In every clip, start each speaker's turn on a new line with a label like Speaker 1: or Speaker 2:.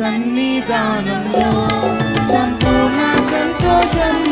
Speaker 1: సన్నిధానంలో సంపూర్ణ సంతోషం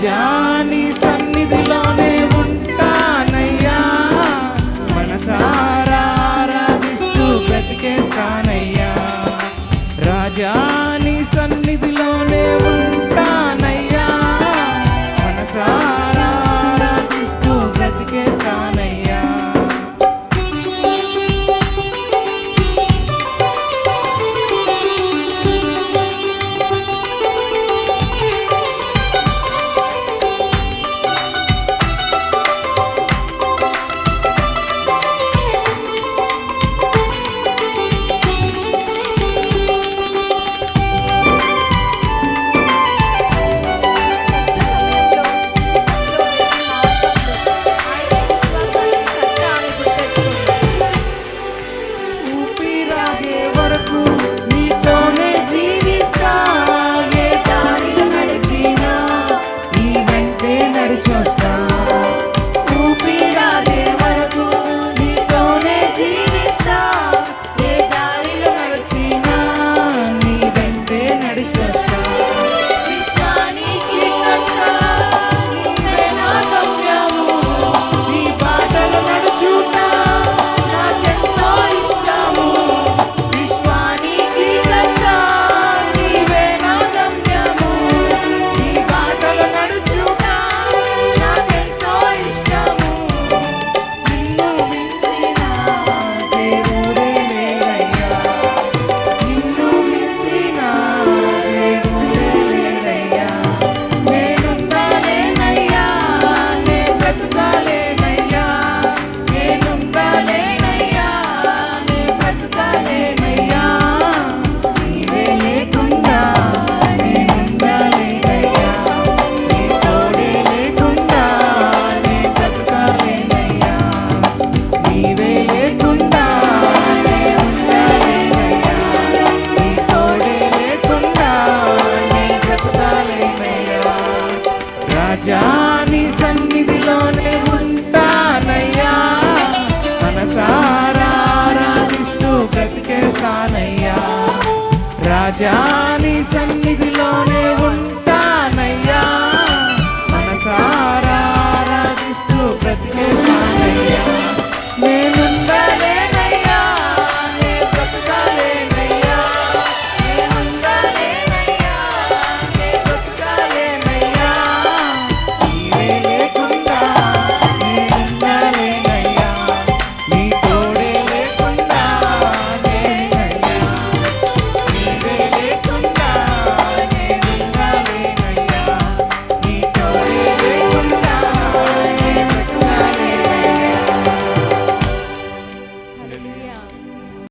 Speaker 1: down. రాజాని సన్నిధిలోనే ఉంటానయ్యా.